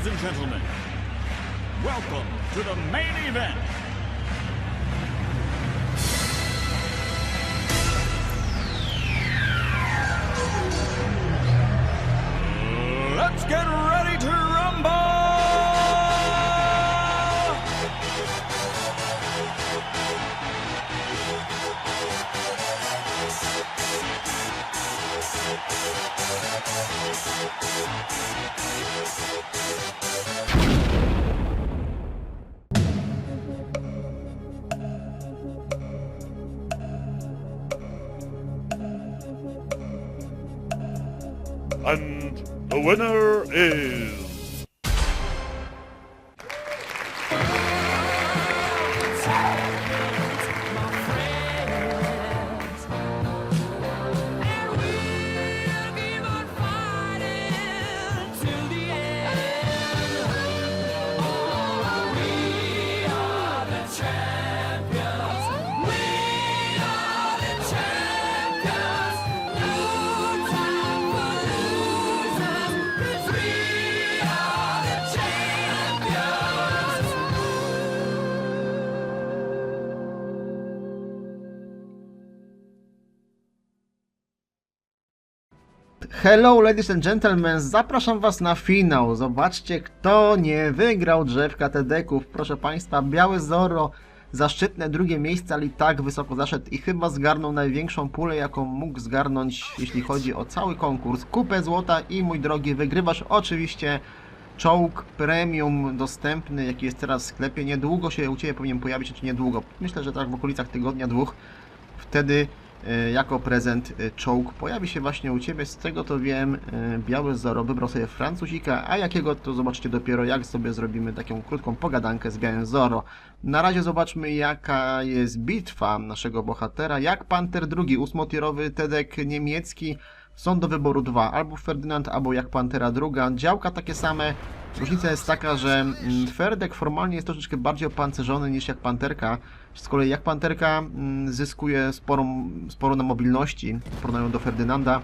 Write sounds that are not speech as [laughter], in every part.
ladies and gentlemen. Welcome to the main event. Let's get ready to And the winner is. Hello ladies and gentlemen, zapraszam was na finał. Zobaczcie kto nie wygrał drzewka TD-ków. Proszę państwa, Białe Zoro zaszczytne drugie miejsce, ale i tak wysoko zaszedł i chyba zgarnął największą pulę jaką mógł zgarnąć jeśli chodzi o cały konkurs. Kupę złota i mój drogi wygrywasz oczywiście czołg premium dostępny jaki jest teraz w sklepie. Niedługo się u Ciebie powinien pojawić, czy niedługo. Myślę, że tak w okolicach tygodnia, dwóch. Wtedy jako prezent e, czołg pojawi się właśnie u Ciebie. Z tego to wiem, e, Biały Zoro wybrał sobie Francuzika, a jakiego to zobaczycie dopiero jak sobie zrobimy taką krótką pogadankę z Białym Zoro. Na razie zobaczmy jaka jest bitwa naszego bohatera. Jak Panter II, ósmotierowy Tedek niemiecki, są do wyboru dwa, albo Ferdynand, albo jak Pantera druga. Działka takie same. Różnica jest taka, że mm, Ferdek formalnie jest troszeczkę bardziej opancerzony niż jak Panterka. Z kolei jak Panterka mm, zyskuje sporą, sporo na mobilności w porównaniu do Ferdynanda,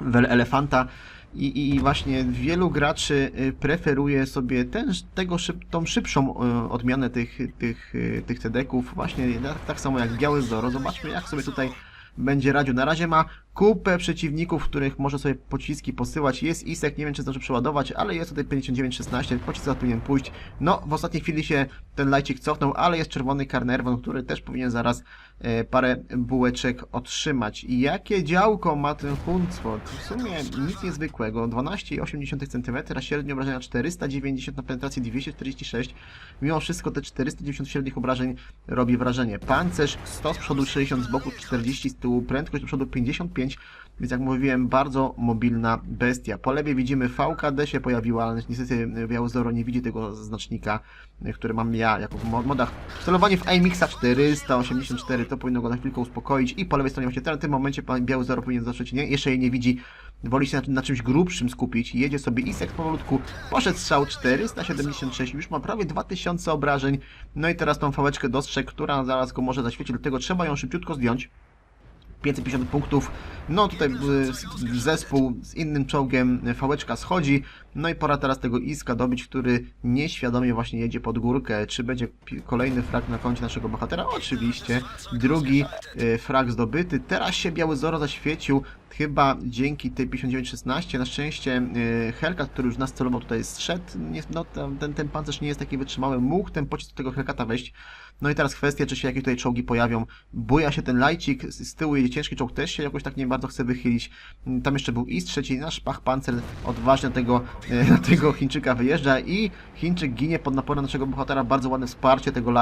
Wel Elefanta. I, I właśnie wielu graczy y, preferuje sobie ten, tego szyb, tą szybszą y, odmianę tych, tych, y, tych TD-ków, właśnie tak, tak samo jak Biały Zoro. Zobaczmy jak sobie tutaj będzie radził. Na razie ma kupę przeciwników, których może sobie pociski posyłać. Jest Isek, nie wiem czy zdąży przeładować, ale jest tutaj 59-16, pocisk zaraz powinien pójść. No, w ostatniej chwili się ten lajcik cofnął, ale jest czerwony Carnervon, który też powinien zaraz e, parę bułeczek otrzymać. I jakie działko ma ten Huncwort? W sumie nic niezwykłego. 12,8 cm, średnie obrażenia 490 na penetracji 246. Mimo wszystko te 490 średnich obrażeń robi wrażenie. Pancerz 100 z przodu, 60 z boku, 40 z tyłu, prędkość do przodu 55, więc jak mówiłem, bardzo mobilna bestia. Po lewej widzimy VKD się pojawiła, ale niestety Białozoro nie widzi tego znacznika, który mam ja jako w mo- modach. Celowanie w IMIXa 484, to powinno go na chwilkę uspokoić. I po lewej stronie właśnie teraz w tym momencie pan Białozoro powinien zacząć, nie, jeszcze jej nie widzi, woli się na, na czymś grubszym skupić, jedzie sobie Isek powolutku, poszedł strzał 476, już ma prawie 2000 obrażeń, no i teraz tą fałeczkę dostrzegł, która zaraz go może zaświecić, dlatego trzeba ją szybciutko zdjąć. 550 punktów. No tutaj y, zespół z innym czołgiem y, fałeczka schodzi. No i pora teraz tego Iska dobić, który nieświadomie właśnie jedzie pod górkę. Czy będzie kolejny frag na koncie naszego bohatera? Oczywiście. Drugi y, frag zdobyty. Teraz się Biały Zoro zaświecił. Chyba dzięki tej 5916. Na szczęście Hellcat, który już nas celował tutaj zszedł. No, ten, ten, ten pancerz nie jest taki wytrzymały. Mógł ten pocisk do tego Hellcata wejść. No i teraz kwestia, czy się jakieś tutaj czołgi pojawią. Buja się ten lajcik, z, tyłu jedzie ciężki czołg, też się jakoś tak nie bardzo chce wychylić. Mm, Tam jeszcze był Is trzeci, nasz Pach Pancer odważnie na tego, e, [laughs] na tego Chińczyka wyjeżdża i Chińczyk ginie pod naporem naszego bohatera. Bardzo ładne wsparcie tego.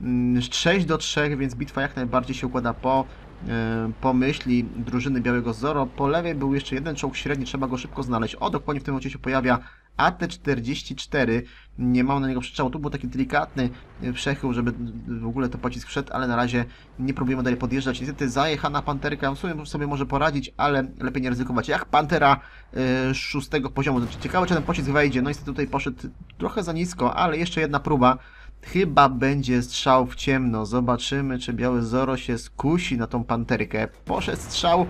Mm, 6 do 3, więc bitwa jak najbardziej się układa po e, po myśli drużyny Białego Zoro. Po lewej był jeszcze jeden czołg średni, trzeba go szybko znaleźć. O, dokładnie w tym momencie się pojawia AT-44. Nie mam na niego przyczału. Tu był taki delikatny e, przechył, żeby w ogóle to pocisk wszedł, ale na razie nie próbujemy dalej podjeżdżać. Niestety zajechana Panterka w sumie sobie może poradzić, ale lepiej nie ryzykować. Jak Pantera e, szóstego poziomu. Znaczy, Ciekawe, czy ten pocisk wejdzie. No niestety tutaj poszedł trochę za nisko, ale jeszcze jedna próba. Chyba będzie strzał w ciemno. Zobaczymy, czy Biały Zoro się skusi na tą panterkę. Poszedł strzał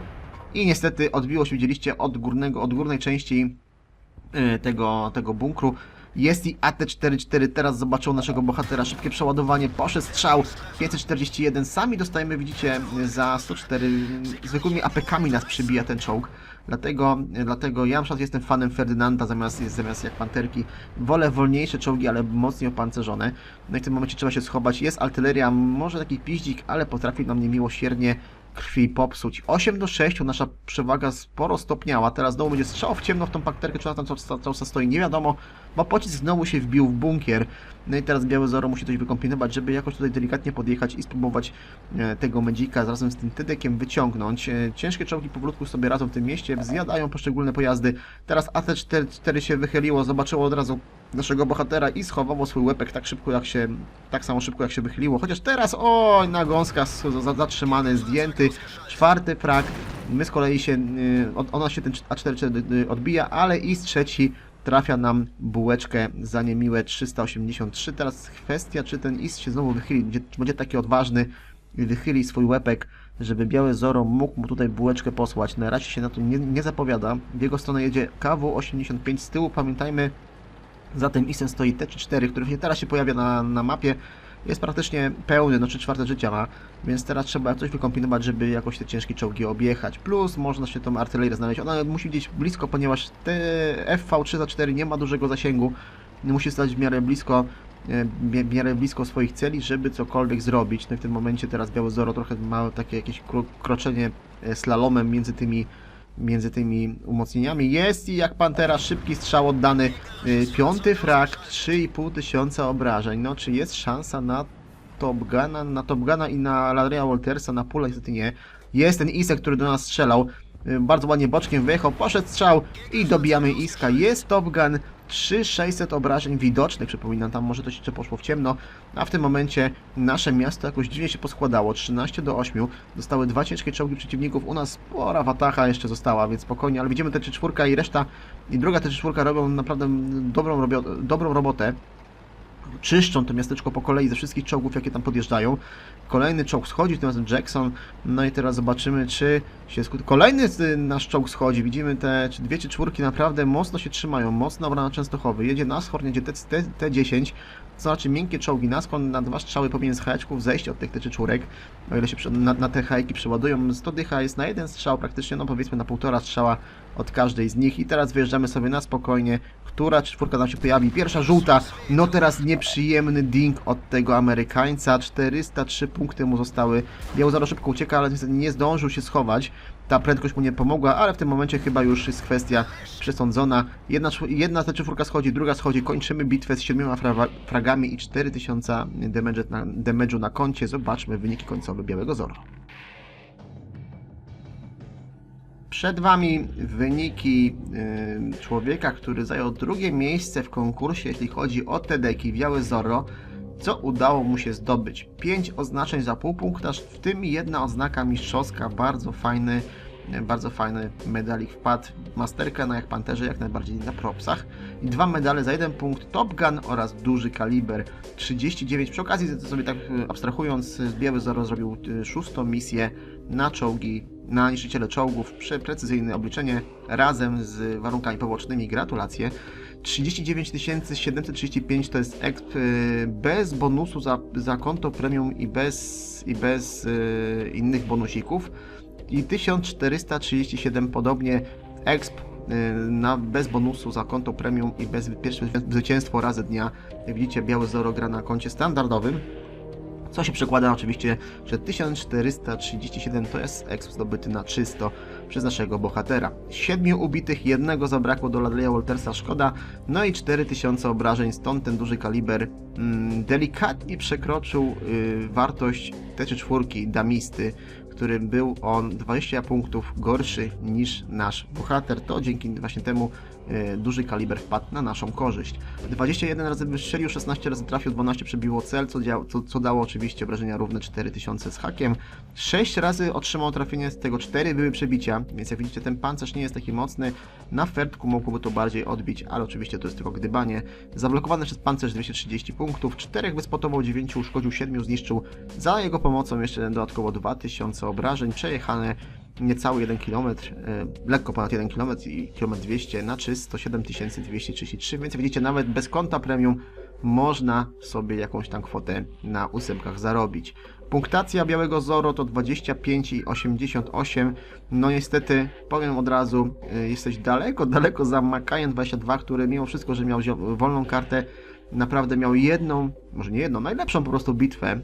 i niestety odbiło się, widzieliście, od, górnego, od górnej części y, tego, tego bunkru. Jest i AT-44, teraz zobaczył naszego bohatera, szybkie przeładowanie, poszedł strzał, 541, sami dostajemy, widzicie, za 104, zwykłymi APK-ami nas przybija ten czołg, dlatego, dlatego ja na przykład jestem fanem Ferdynanda zamiast, zamiast jak Panterki, wolę wolniejsze czołgi, ale mocniej opancerzone, no i w tym momencie trzeba się schować, jest artyleria, może taki piździk, ale potrafi nam niemiłosiernie krwi popsuć. 8 do 6, nasza przewaga sporo stopniała. Teraz znowu będzie strzał w ciemno w tą pakterkę, czy ona tam cały czas stoi, nie wiadomo, bo pocisk znowu się wbił w bunkier. No i teraz Biały Zoro musi coś wykombinować, żeby jakoś tutaj delikatnie podjechać i spróbować e, tego Medzika razem z tym Tydekiem wyciągnąć. E, Ciężkie czołgi powolutku sobie radzą w tym mieście, zjadają poszczególne pojazdy. Teraz AT-4 się wychyliło, zobaczyło od razu naszego bohatera i schowało swój łepek tak szybko jak się, tak samo szybko jak się wychyliło. Chociaż teraz, oj, na gąska s- za- zatrzymany, zdjęty, czwarty frag. My z kolei się, y, ona się ten A4 y, odbija, ale i z trzeci trafia nam bułeczkę za niemiłe 383. Teraz kwestia, czy ten Is się znowu wychyli, będzie, czy będzie taki odważny i wychyli swój łepek, żeby Biały Zoro mógł mu tutaj bułeczkę posłać. Na razie się na to nie, nie zapowiada. W jego stronę jedzie KW-85 z tyłu, pamiętajmy, za tym Isem stoi T4, który teraz się pojawia na, na mapie. Jest praktycznie pełny, no 3 czwarte życia ma, więc teraz trzeba coś wykombinować, żeby jakoś te ciężkie czołgi objechać. Plus można się tą artylerię znaleźć. Ona musi gdzieś blisko, ponieważ te FV3 za 4 nie ma dużego zasięgu. Musi stać w miarę blisko e, w miarę blisko swoich celi, żeby cokolwiek zrobić. No w tym momencie teraz Biały Zoro trochę ma takie jakieś kro- kroczenie e, slalomem między tymi między tymi umocnieniami. Jest i jak Pantera szybki strzał oddany. Y, Piąty frag, 3,5 tysiąca obrażeń. No czy jest szansa na Top Guna, na Top Guna i na Ladria Waltersa, na pulę niestety nie. Jest ten Isek, który do nas strzelał. Y, Bardzo ładnie boczkiem wyjechał, poszedł strzał i dobijamy Iska. Jest Top Gun, 3600 obrażeń widocznych, przypominam, tam może to jeszcze poszło w ciemno, a w tym momencie nasze miasto jakoś dziwnie się poskładało, 13 do 8, zostały dwa ciężkie czołgi przeciwników, u nas spora watacha jeszcze została, więc spokojnie, ale widzimy te 3 i reszta, i druga te 4 robią naprawdę dobrą, dobrą robotę, czyszczą to miasteczko po kolei ze wszystkich czołgów, jakie tam podjeżdżają. Kolejny czołg schodzi, tym razem Jackson. No i teraz zobaczymy, czy się skut... Kolejny nasz czołg schodzi. Widzimy te dwie czy czwórki naprawdę mocno się trzymają. Mocna obrona Częstochowy. Jedzie Nashorn, jedzie T- T- T10. To znaczy miękkie czołgi. Naskon na dwa strzały powinien z heczków zejść od tych T czwórek. O ile się na, na te hajki przeładują. 100 dycha jest na jeden strzał praktycznie, no powiedzmy na półtora strzała od każdej z nich. I teraz wyjeżdżamy sobie na spokojnie. Która czwórka nam się pojawi? Pierwsza żółta. No teraz nieprzyjemny ding od tego Amerykańca. 403 punkty mu zostały. Biały Zaro szybko ucieka, ale niestety nie zdążył się schować. Ta prędkość mu nie pomogła, ale w tym momencie chyba już jest kwestia przesądzona. Jedna, jedna ta czwórka schodzi, druga schodzi. Kończymy bitwę z siedmioma fra- fragami i 4000 damage na, damage'u na koncie. Zobaczmy wyniki końcowe Białego Zoro. Przed Wami wyniki y, człowieka, który zajął drugie miejsce w konkursie, jeśli chodzi o te deki Białe Zoro. Co udało mu się zdobyć? 5 oznaczeń za pół punkta, w tym jedna oznaka mistrzowska, bardzo fajny, bardzo fajny medalik wpadł. Masterka na jak panterze, jak najbardziej na propsach. I dwa medale za jeden punkt, Top Gun oraz duży kaliber 39. Przy okazji sobie tak y, abstrahując, y, Biały Zoro zrobił y, szóstą misję na czołgi, na niszczyciele czołgów, precyzyjne obliczenie razem z warunkami pobocznymi. Gratulacje. 39 735 to jest exp y, bez bonusu za, za konto premium i bez, i bez y, innych bonusików. I 1437 podobnie exp y, na, bez bonusu za konto premium i bez pierwsze zwycięstwo razy dnia. Widzicie, biały Zoro gra na koncie standardowym. Co się przekłada oczywiście, że 1437 to jest exp zdobyty na czysto przez naszego bohatera. Siedmiu ubitych, jednego zabrakło do Ladleya Waltersa, szkoda, no i 4000 obrażeń, stąd ten duży kaliber mm, delikatnie przekroczył y, wartość T4 Damisty, którym był on 20 punktów gorszy niż nasz bohater. To dzięki właśnie temu duży kaliber wpadł na naszą korzyść. 21 razy wystrzelił, 16 razy trafił, 12 przebiło cel, co, dział, co, co dało oczywiście obrażenia równe 4000 z hakiem. 6 razy otrzymał trafienie, z tego 4 były przebicia, więc jak widzicie ten pancerz nie jest taki mocny. Na fertku mogłoby to bardziej odbić, ale oczywiście to jest tylko gdybanie. Zablokowany przez pancerz 230 punktów, 4 wyspotował, 9 uszkodził, 7 zniszczył. Za jego pomocą jeszcze dodatkowo 2000 obrażeń, przejechane niecały 1 km, e, lekko ponad 1 km i km 200 na czysto 7233, więc widzicie, nawet bez konta premium można sobie jakąś tam kwotę na ósemkach zarobić. Punktacja Białego Zoro to 25,88. No niestety, powiem od razu, y, jesteś daleko, daleko za Makajem 22, który mimo wszystko, że miał wolną kartę, naprawdę miał jedną, może nie jedną, najlepszą po prostu bitwę,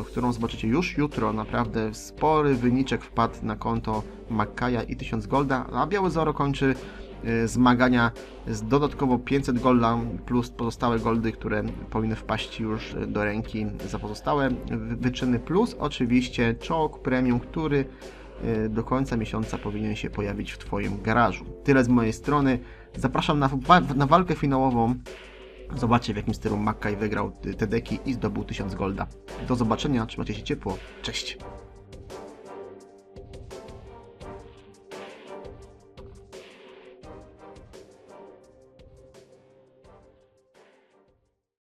y, którą zobaczycie już jutro. Naprawdę spory wyniczek wpadł na konto Makaja i 1000 golda, a Białe Zoro kończy y, zmagania z dodatkowo 500 golda plus pozostałe goldy, które powinny wpaść już do ręki za pozostałe wy- wyczyny plus oczywiście czołg premium, który y, do końca miesiąca powinien się pojawić w Twoim garażu. Tyle z mojej strony. Zapraszam na, na walkę finałową. Zobaczcie w jakim stylu Mackay wygrał te deki i zdobył 1000 golda. Do zobaczenia, trzymajcie się ciepło. Cześć!